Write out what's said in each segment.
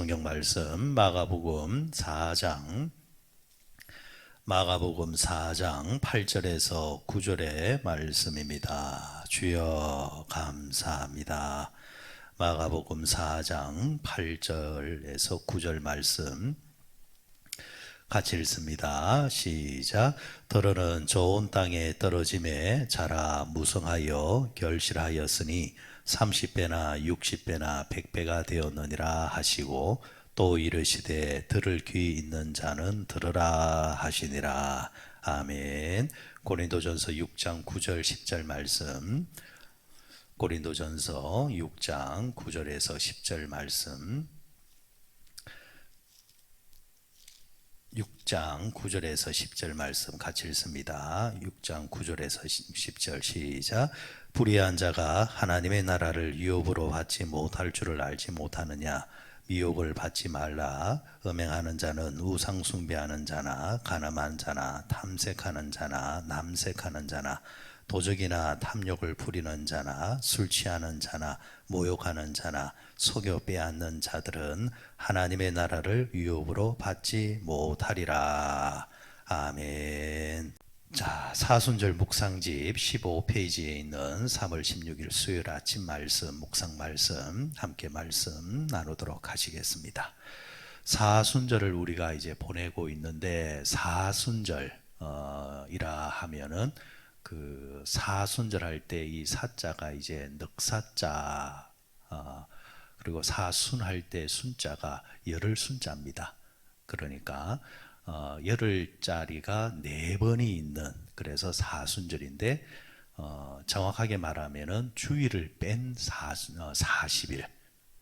성경 말씀 마가복음 4장 마가복음 4장 8절에서 9절의 말씀입니다. 주여 감사합니다. 마가복음 4장 8절에서 9절 말씀 같이 읽습니다. 시작. 더러는 좋은 땅에 떨어짐에 자라 무성하여 결실하였으니 30배나 60배나 100배가 되었느니라 하시고 또 이르시되 들을 귀 있는 자는 들으라 하시니라. 아멘. 고린도전서 6장 9절 10절 말씀. 고린도전서 6장 9절에서 10절 말씀. 6장 9절에서 10절 말씀 같이 읽습니다. 6장 9절에서 10절 시작. 불의한 자가 하나님의 나라를 유업으로 받지 못할 줄을 알지 못하느냐? 미혹을 받지 말라. 음행하는 자는 우상 숭배하는 자나 가늠한 자나 탐색하는 자나 남색하는 자나 도적이나 탐욕을 부리는 자나 술 취하는 자나 모욕하는 자나 속여 빼앗는 자들은 하나님의 나라를 유업으로 받지 못하리라. 아멘. 자, 사순절 묵상집 15페이지에 있는 3월 16일 수요일 아침 말씀, 묵상 말씀, 함께 말씀 나누도록 하시겠습니다. 사순절을 우리가 이제 보내고 있는데, 사순절, 어, 이라 하면은 그 사순절 할 때 이 사자가 이제 넉사자, 어, 그리고 사순 할 때 순자가 열흘 순자입니다. 그러니까 어, 열흘짜리가 네 번이 있는 그래서 사순절인데 어, 정확하게 말하면은 주일을 뺀 사, 어, 40일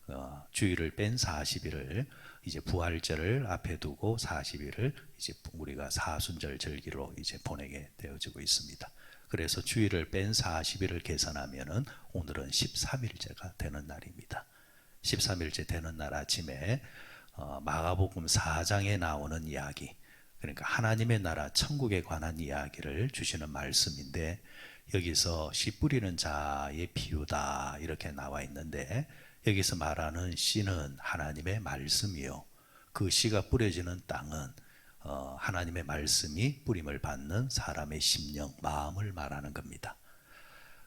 어, 주일을 뺀 40일을 이제 부활절을 앞에 두고 40일을 이제 우리가 사순절 절기로 이제 보내게 되어지고 있습니다. 그래서 주일을 뺀 40일을 계산하면은 오늘은 13일째가 되는 날입니다. 13일째 되는 날 아침에 어, 마가복음 4장에 나오는 이야기, 그러니까 하나님의 나라 천국에 관한 이야기를 주시는 말씀인데 여기서 씨 뿌리는 자의 비유다 이렇게 나와 있는데 여기서 말하는 씨는 하나님의 말씀이요. 그 씨가 뿌려지는 땅은 어, 하나님의 말씀이 뿌림을 받는 사람의 심령, 마음을 말하는 겁니다.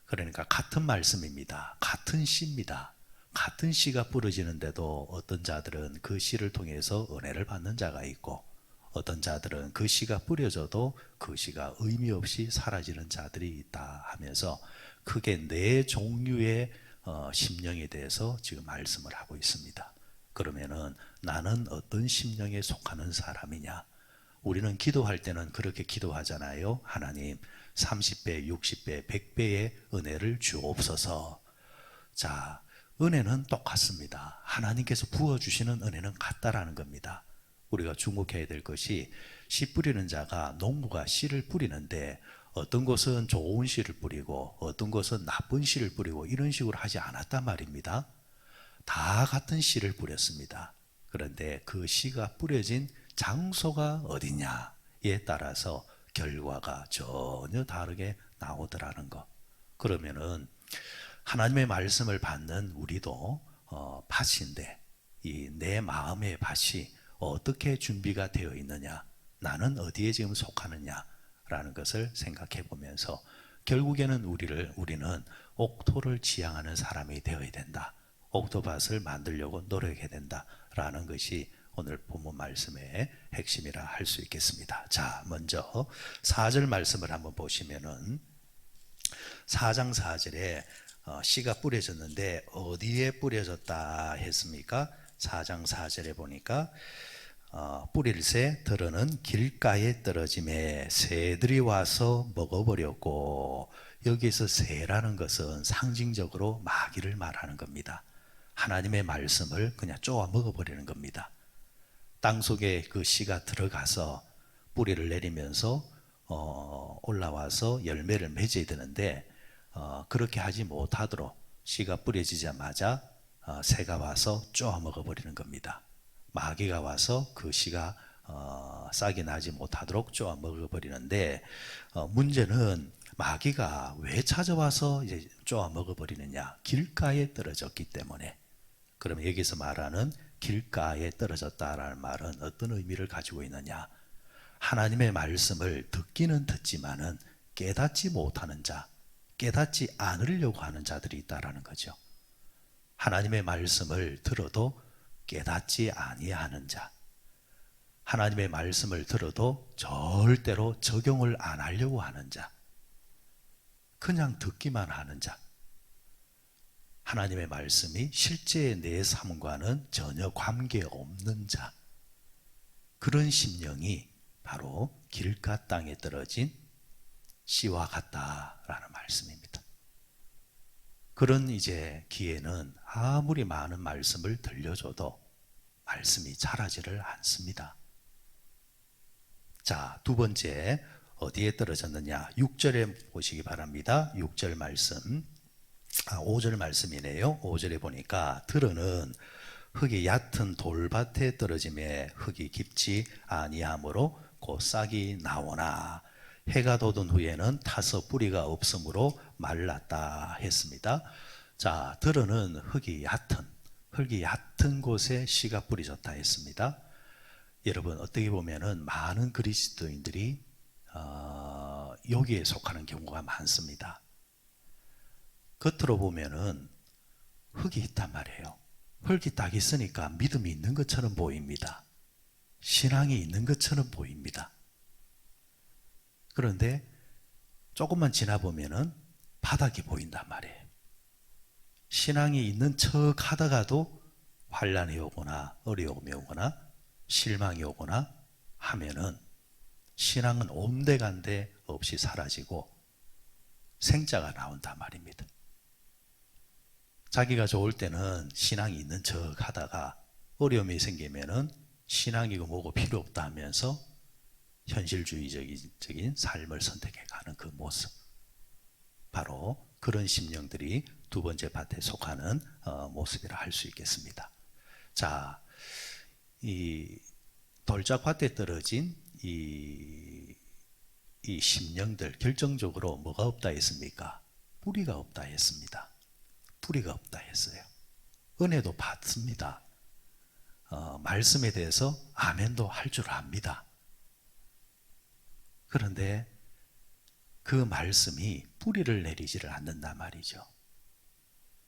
그러니까 같은 말씀입니다. 같은 씨입니다. 같은 씨가 뿌려지는데도 어떤 자들은 그 씨를 통해서 은혜를 받는 자가 있고 어떤 자들은 그 씨가 뿌려져도 그 씨가 의미 없이 사라지는 자들이 있다 하면서 크게 네 종류의 어, 심령에 대해서 지금 말씀을 하고 있습니다. 그러면은 나는 어떤 심령에 속하는 사람이냐? 우리는 기도할 때는 그렇게 기도하잖아요. 하나님 30배, 60배, 100배의 은혜를 주옵소서. 자, 은혜는 똑같습니다. 하나님께서 부어주시는 은혜는 같다라는 겁니다. 우리가 주목해야 될 것이 씨 뿌리는 자가 농부가 씨를 뿌리는데 어떤 것은 좋은 씨를 뿌리고 어떤 것은 나쁜 씨를 뿌리고 이런 식으로 하지 않았단 말입니다. 다 같은 씨를 뿌렸습니다. 그런데 그 씨가 뿌려진 장소가 어디냐에 따라서 결과가 전혀 다르게 나오더라는 것. 그러면은 하나님의 말씀을 받는 우리도 어, 밭인데 이 내 마음의 밭이 어떻게 준비가 되어 있느냐, 나는 어디에 지금 속하느냐라는 것을 생각해 보면서 결국에는 우리를 우리는 옥토를 지향하는 사람이 되어야 된다. 옥토밭을 만들려고 노력해야 된다라는 것이 오늘 본문 말씀의 핵심이라 할 수 있겠습니다. 자, 먼저 4절 말씀을 한번 보시면은 4장 4절에 어, 씨가 뿌려졌는데 어디에 뿌려졌다 했습니까? 4장 4절에 보니까 어, 뿌릴 새 들어는 길가에 떨어짐에 새들이 와서 먹어버렸고 여기서 새라는 것은 상징적으로 마귀를 말하는 겁니다. 하나님의 말씀을 그냥 쪼아 먹어버리는 겁니다. 땅 속에 그 씨가 들어가서 뿌리를 내리면서 어, 올라와서 열매를 맺어야 되는데 어, 그렇게 하지 못하도록 씨가 뿌려지자마자 어, 새가 와서 쪼아 먹어버리는 겁니다. 마귀가 와서 그 씨가 어, 싹이 나지 못하도록 쪼아 먹어버리는데 어, 문제는 마귀가 왜 찾아와서 이제 쪼아 먹어버리느냐? 길가에 떨어졌기 때문에. 그러면 여기서 말하는 길가에 떨어졌다라는 말은 어떤 의미를 가지고 있느냐? 하나님의 말씀을 듣기는 듣지만은 깨닫지 못하는 자, 깨닫지 않으려고 하는 자들이 있다라는 거죠. 하나님의 말씀을 들어도 깨닫지 아니하는 자. 하나님의 말씀을 들어도 절대로 적용을 안 하려고 하는 자. 그냥 듣기만 하는 자. 하나님의 말씀이 실제 내 삶과는 전혀 관계 없는 자. 그런 심령이 바로 길가 땅에 떨어진 씨와 같다라는 말씀입니다. 그런 이제 기회는 아무리 많은 말씀을 들려줘도 말씀이 자라지를 않습니다. 자, 두 번째 어디에 떨어졌느냐? 6절에 보시기 바랍니다. 6절 말씀. 아, 5절 말씀이네요. 5절에 보니까 들어는 흙이 얕은 돌밭에 떨어짐에 흙이 깊지 아니하므로 곧 싹이 나오나 해가 돋은 후에는 타서 뿌리가 없으므로 말랐다 했습니다. 자, 들어는 흙이 얕은 흙이 얕은 곳에 씨가 뿌려졌다 했습니다. 여러분 어떻게 보면은 많은 그리스도인들이 어, 여기에 속하는 경우가 많습니다. 겉으로 보면은 흙이 있단 말이에요. 흙이 딱 있으니까 믿음이 있는 것처럼 보입니다. 신앙이 있는 것처럼 보입니다. 그런데 조금만 지나 보면은 바닥이 보인단 말이에요. 신앙이 있는 척 하다가도 환란이 오거나 어려움이 오거나 실망이 오거나 하면은 신앙은 온데간데 없이 사라지고 생자가 나온단 말입니다. 자기가 좋을 때는 신앙이 있는 척 하다가 어려움이 생기면은 신앙이고 뭐고 필요 없다 하면서 현실주의적인 삶을 선택해 가는 그 모습. 바로 그런 심령들이 두 번째 밭에 속하는 어, 모습이라 할 수 있겠습니다. 자, 이 돌짝밭에 떨어진 이, 이 심령들 결정적으로 뭐가 없다 했습니까? 뿌리가 없다 했습니다. 뿌리가 없다 했어요. 은혜도 받습니다. 어, 말씀에 대해서 아멘도 할 줄 압니다. 그런데 그 말씀이 뿌리를 내리지를 않는단 말이죠.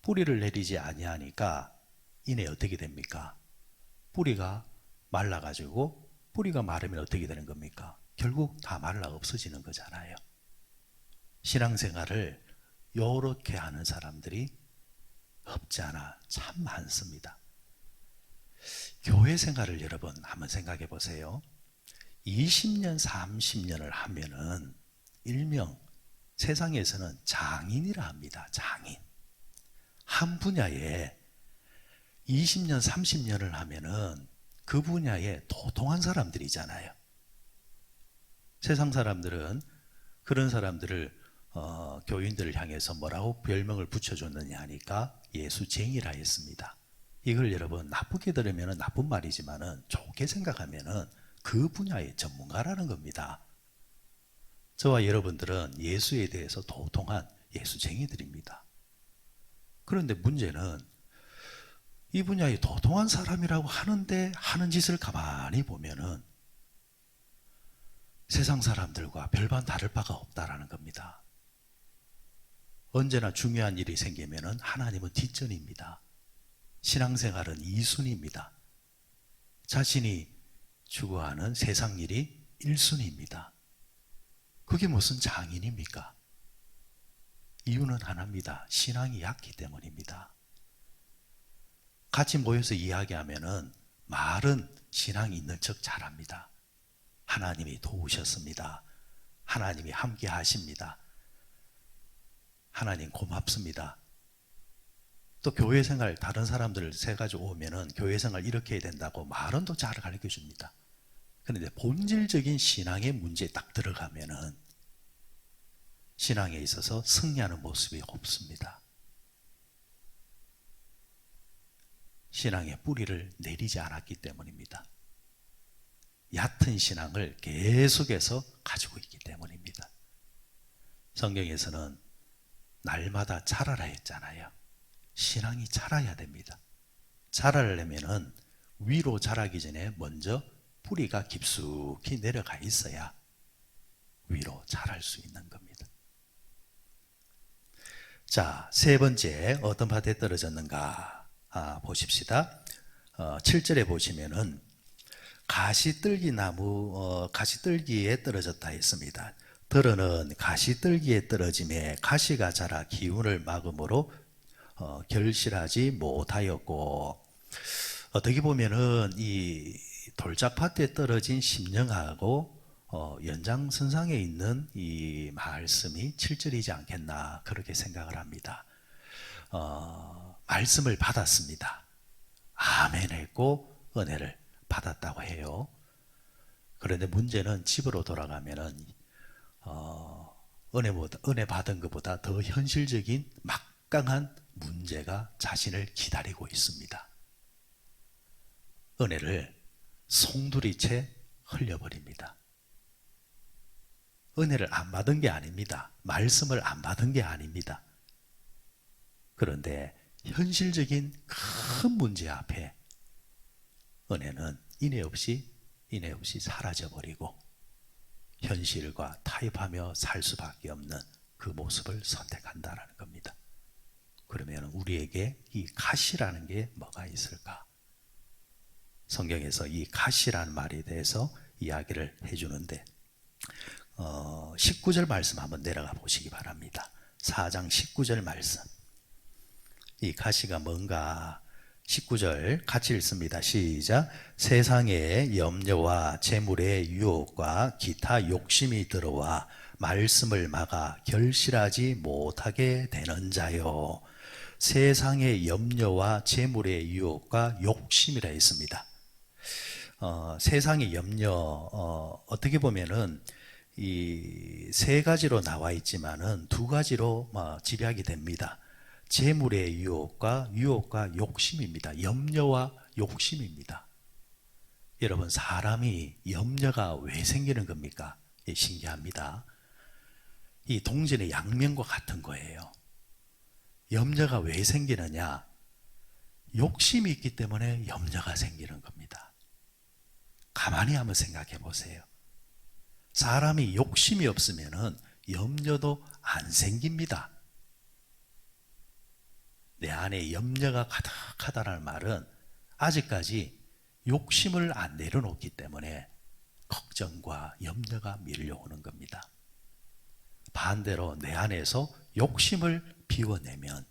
뿌리를 내리지 아니하니까 이내 어떻게 됩니까? 뿌리가 말라가지고 뿌리가 마르면 어떻게 되는 겁니까? 결국 다 말라 없어지는 거잖아요. 신앙생활을 요렇게 하는 사람들이 없지 않아 참 많습니다. 교회 생활을 여러분 한번 생각해 보세요. 20년, 30년을 하면은 일명 세상에서는 장인이라 합니다. 장인. 한 분야에 20년, 30년을 하면은 그 분야에 도통한 사람들이잖아요. 세상 사람들은 그런 사람들을 어, 교인들을 향해서 뭐라고 별명을 붙여줬느냐 하니까 예수쟁이라 했습니다. 이걸 여러분 나쁘게 들으면 나쁜 말이지만은 좋게 생각하면은 그 분야의 전문가라는 겁니다. 저와 여러분들은 예수에 대해서 도통한 예수쟁이들입니다. 그런데 문제는 이 분야의 도통한 사람이라고 하는데 하는 짓을 가만히 보면은 세상 사람들과 별반 다를 바가 없다라는 겁니다. 언제나 중요한 일이 생기면은 하나님은 뒷전입니다. 신앙생활은 이순입니다. 자신이 추구하는 세상 일이 1순위입니다. 그게 무슨 장인입니까? 이유는 하나입니다. 신앙이 약기 때문입니다. 같이 모여서 이야기하면은 말은 신앙이 있는 척 잘합니다. 하나님이 도우셨습니다. 하나님이 함께 하십니다. 하나님 고맙습니다. 또 교회 생활 다른 사람들 세 가지고 오면은 교회 생활 이렇게 해야 된다고 말은 또 잘 가르쳐 줍니다. 그런데 본질적인 신앙의 문제에 딱 들어가면은 신앙에 있어서 승리하는 모습이 없습니다. 신앙의 뿌리를 내리지 않았기 때문입니다. 얕은 신앙을 계속해서 가지고 있기 때문입니다. 성경에서는 날마다 자라라 했잖아요. 신앙이 자라야 됩니다. 자라려면은 위로 자라기 전에 먼저 뿌리가 깊숙이 내려가 있어야 위로 자랄 수 있는 겁니다. 자, 세 번째 어떤 밭에 떨어졌는가 아, 보십시다. 어, 7절에 보시면은 가시떨기 나무 어, 가시떨기에 떨어졌다 했습니다. 들어는 가시떨기에 떨어짐에 가시가 자라 기운을 막음으로 어, 결실하지 못하였고 어떻게 보면은 이 돌짝밭에 떨어진 심령하고 어, 연장선상에 있는 이 말씀이 7절이지 않겠나 그렇게 생각을 합니다. 어, 말씀을 받았습니다. 아멘 했고 은혜를 받았다고 해요. 그런데 문제는 집으로 돌아가면은 어, 은혜보다 은혜 받은 것보다 더 현실적인 막강한 문제가 자신을 기다리고 있습니다. 은혜를 송두리째 흘려버립니다. 은혜를 안 받은 게 아닙니다. 말씀을 안 받은 게 아닙니다. 그런데 현실적인 큰 문제 앞에 은혜는 인해 없이 인해 없이 사라져 버리고 현실과 타협하며 살 수밖에 없는 그 모습을 선택한다라는 겁니다. 그러면 우리에게 이 가시라는 게 뭐가 있을까? 성경에서 이 가시라는 말에 대해서 이야기를 해주는데 어, 19절 말씀 한번 내려가 보시기 바랍니다. 4장 19절 말씀. 이 가시가 뭔가 19절 같이 읽습니다. 시작. 세상에 염려와 재물의 유혹과 기타 욕심이 들어와 말씀을 막아 결실하지 못하게 되는 자요. 세상의 염려와 재물의 유혹과 욕심이라 했습니다. 어, 세상의 염려 어, 어떻게 보면은 이 세 가지로 나와 있지만은 두 가지로 뭐 집약이 됩니다. 재물의 유혹과 유혹과 욕심입니다. 염려와 욕심입니다. 여러분 사람이 염려가 왜 생기는 겁니까? 예, 신기합니다. 이 동전의 양면과 같은 거예요. 염려가 왜 생기느냐? 욕심이 있기 때문에 염려가 생기는 겁니다. 가만히 한번 생각해 보세요. 사람이 욕심이 없으면은 염려도 안 생깁니다. 내 안에 염려가 가득하다는 말은 아직까지 욕심을 안 내려놓기 때문에 걱정과 염려가 밀려오는 겁니다. 반대로 내 안에서 욕심을 비워내면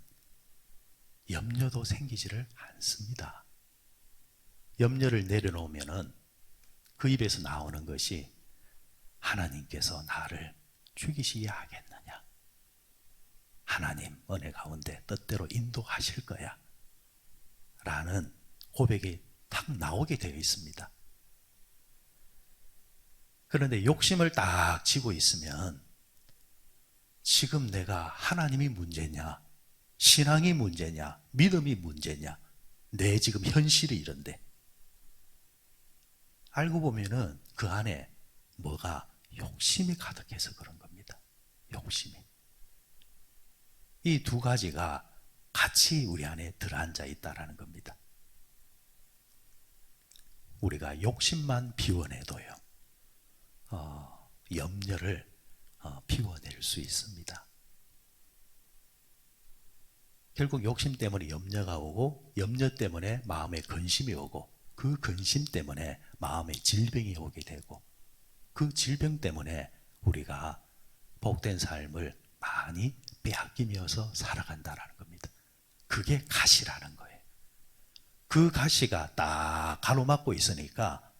염려도 생기지를 않습니다. 염려를 내려놓으면은 그 입에서 나오는 것이 하나님께서 나를 죽이시야 하겠느냐? 하나님 은혜 가운데 뜻대로 인도하실 거야. 라는 고백이 탁 나오게 되어 있습니다. 그런데 욕심을 딱 지고 있으면 지금 내가 하나님이 문제냐, 신앙이 문제냐, 믿음이 문제냐, 내 지금 현실이 이런데 알고 보면은 그 안에 뭐가 욕심이 가득해서 그런 겁니다. 욕심이. 이 두 가지가 같이 우리 안에 들어앉아 있다라는 겁니다. 우리가 욕심만 비워내도요, 어, 염려를 어, 비워낼 수 있습니다. 결국 욕심 때문에 염려가 오고, 염려 때문에 마음에 근심이 오고, 그 근심 때문에 마음에 질병이 오게 되고, 그 질병 때문에 우리가 복된 삶을 많이 빼앗기면서 살아간다라는 겁니다. 그게 가시라는 거예요. 그 가시가 딱 가로막고 있으니까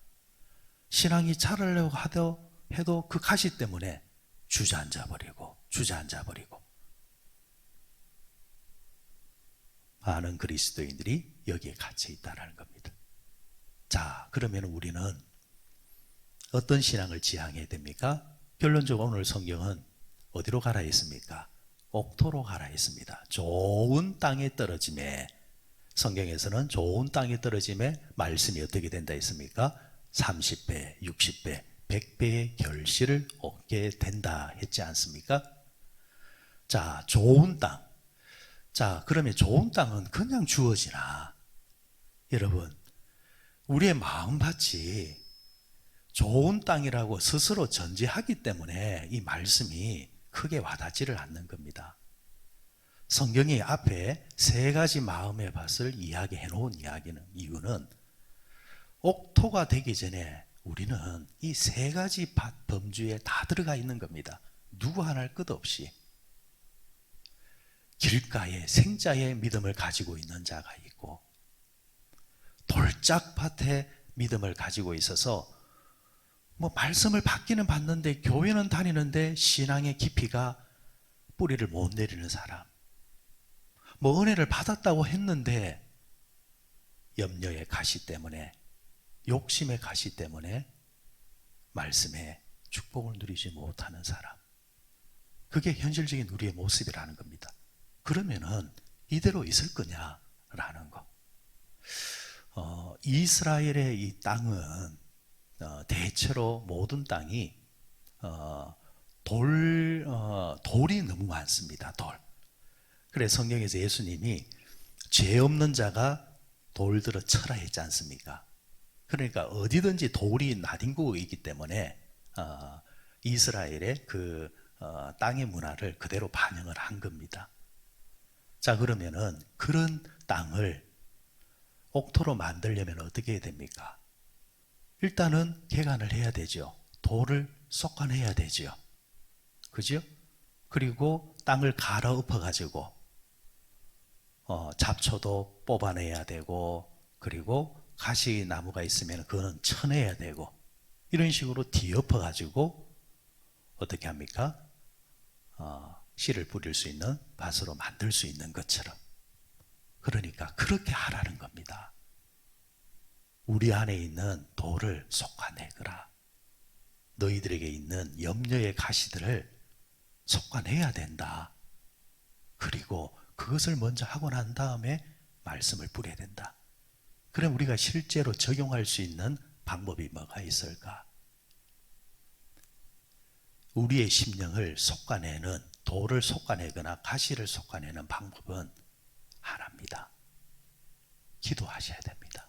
신앙이 자라려고 하도 해도 그 가시 때문에 주저앉아 버리고 주저앉아 버리고 많은 그리스도인들이 여기에 갇혀 있다라는 겁니다. 자, 그러면 우리는 어떤 신앙을 지향해야 됩니까? 결론적으로 오늘 성경은 어디로 가라 했습니까? 옥토로 가라 했습니다. 좋은 땅에 떨어짐에 성경에서는 좋은 땅에 떨어짐에 말씀이 어떻게 된다 했습니까? 30배, 60배, 100배의 결실을 얻게 된다 했지 않습니까? 자, 좋은 땅. 자, 그러면 좋은 땅은 그냥 주어지나? 여러분, 우리의 마음밭이 좋은 땅이라고 스스로 전제하기 때문에 이 말씀이 크게 와닿지를 않는 겁니다. 성경이 앞에 세 가지 마음의 밭을 이야기해 놓은 이야기는 이유는 옥토가 되기 전에 우리는 이 세 가지 밭 범주에 다 들어가 있는 겁니다. 누구 하나를 끝없이 길가에 생자의 믿음을 가지고 있는 자가 있고 돌짝밭에 믿음을 가지고 있어서 뭐 말씀을 받기는 받는데 교회는 다니는데 신앙의 깊이가 뿌리를 못 내리는 사람. 뭐 은혜를 받았다고 했는데 염려의 가시 때문에 욕심의 가시 때문에 말씀에 축복을 누리지 못하는 사람. 그게 현실적인 우리의 모습이라는 겁니다. 그러면은 이대로 있을 거냐라는 거. 어, 이스라엘의 이 땅은 어, 대체로 모든 땅이 어, 돌 어, 돌이 너무 많습니다. 돌. 그래 성경에서 예수님이 죄 없는 자가 돌들어 쳐라 했지 않습니까? 그러니까 어디든지 돌이 나뒹구고 있기 때문에 어, 이스라엘의 그 어, 땅의 문화를 그대로 반영을 한 겁니다. 자 그러면은 그런 땅을 옥토로 만들려면 어떻게 해야 됩니까? 일단은 개간을 해야 되죠. 돌을 쏙간해야 되죠. 그죠? 그리고 땅을 갈아 엎어 가지고 어, 잡초도 뽑아내야 되고 그리고 가시 나무가 있으면 그거는 쳐내야 되고 이런 식으로 뒤엎어 가지고 어떻게 합니까? 어, 씨를 뿌릴 수 있는 밭으로 만들 수 있는 것처럼 그러니까 그렇게 하라는 겁니다. 우리 안에 있는 돌을 솎아내거라. 너희들에게 있는 염려의 가시들을 솎아내야 된다. 그리고 그것을 먼저 하고 난 다음에 말씀을 뿌려야 된다. 그럼 우리가 실제로 적용할 수 있는 방법이 뭐가 있을까? 우리의 심령을 솎아내는 돌을 솎아내거나 가시를 솎아내는 방법은 하나입니다. 기도하셔야 됩니다.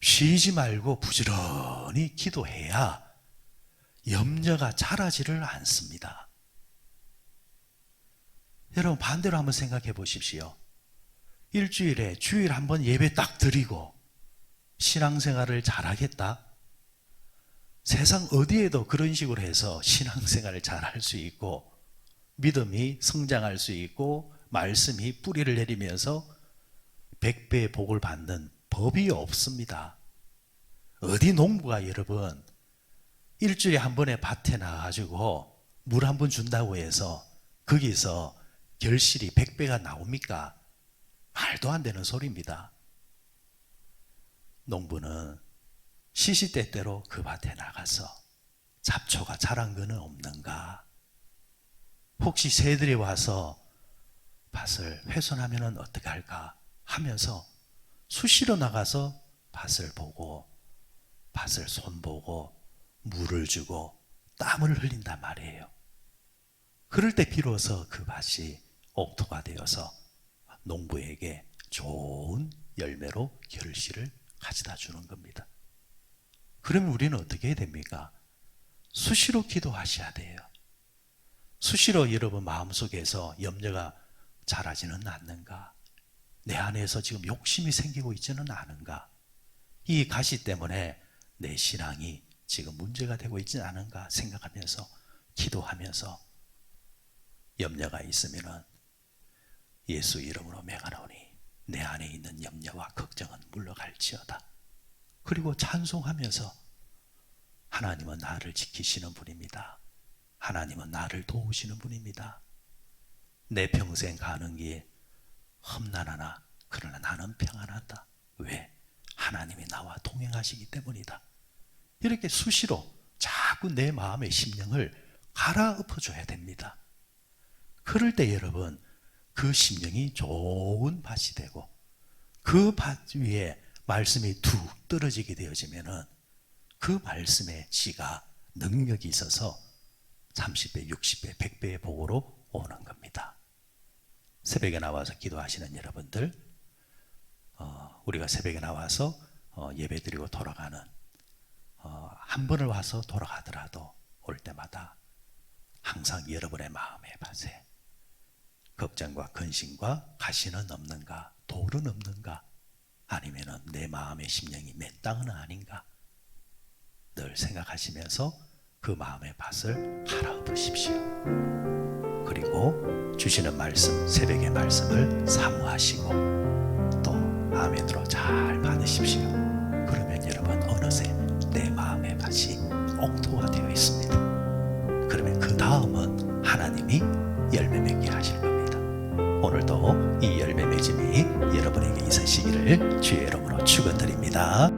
쉬지 말고 부지런히 기도해야 염려가 자라지를 않습니다. 여러분 반대로 한번 생각해 보십시오. 일주일에 주일 한번 예배 딱 드리고 신앙생활을 잘하겠다. 세상 어디에도 그런 식으로 해서 신앙생활을 잘할 수 있고 믿음이 성장할 수 있고 말씀이 뿌리를 내리면서 백배의 복을 받는 법이 없습니다. 어디 농부가 여러분 일주일에 한 번에 밭에 나가지고 물 한 번 준다고 해서 거기서 결실이 백배가 나옵니까? 말도 안 되는 소리입니다. 농부는 시시때때로 그 밭에 나가서 잡초가 자란 거는 없는가? 혹시 새들이 와서 밭을 훼손하면 어떻게 할까 하면서 수시로 나가서 밭을 보고 밭을 손보고 물을 주고 땀을 흘린단 말이에요. 그럴 때 비로소 그 밭이 옥토가 되어서 농부에게 좋은 열매로 결실을 가져다 주는 겁니다. 그러면 우리는 어떻게 해야 됩니까? 수시로 기도하셔야 돼요. 수시로 여러분 마음속에서 염려가 자라지는 않는가? 내 안에서 지금 욕심이 생기고 있지는 않은가? 이 가시 때문에 내 신앙이 지금 문제가 되고 있지 않은가 생각하면서 기도하면서 염려가 있으면은 예수 이름으로 명하노니 내 안에 있는 염려와 걱정은 물러갈지어다. 그리고 찬송하면서 하나님은 나를 지키시는 분입니다. 하나님은 나를 도우시는 분입니다. 내 평생 가는 길 험난하나 그러나 나는 평안하다. 왜? 하나님이 나와 동행하시기 때문이다. 이렇게 수시로 자꾸 내 마음의 심령을 갈아엎어 줘야 됩니다. 그럴 때 여러분 그 심령이 좋은 밭이 되고 그 밭 위에 말씀이 툭 떨어지게 되어지면은 그 말씀의 씨가 능력이 있어서 30배, 60배, 100배의 복으로 오는 겁니다. 새벽에 나와서 기도하시는 여러분들, 어, 우리가 새벽에 나와서 어, 예배 드리고 돌아가는 어, 한 번을 와서 돌아가더라도 올 때마다 항상 여러분의 마음의 밭에 걱정과 근심과 가시는 없는가 돌은 없는가 아니면은 내 마음의 심령이 맨 땅은 아닌가 늘 생각하시면서 그 마음의 밭을 갈아엎으십시오. 그리고 주시는 말씀 새벽의 말씀을 사모하시고 또 아멘으로 잘 받으십시오. 그러면 여러분 어느새 내 마음의 밭이 옥토가 되어 있습니다. 그러면 그 다음은 하나님이 열매 맺게 하실 겁니다. 오늘도 이 열매 맺음이 여러분에게 있으시기를 주의 이름으로 축원드립니다.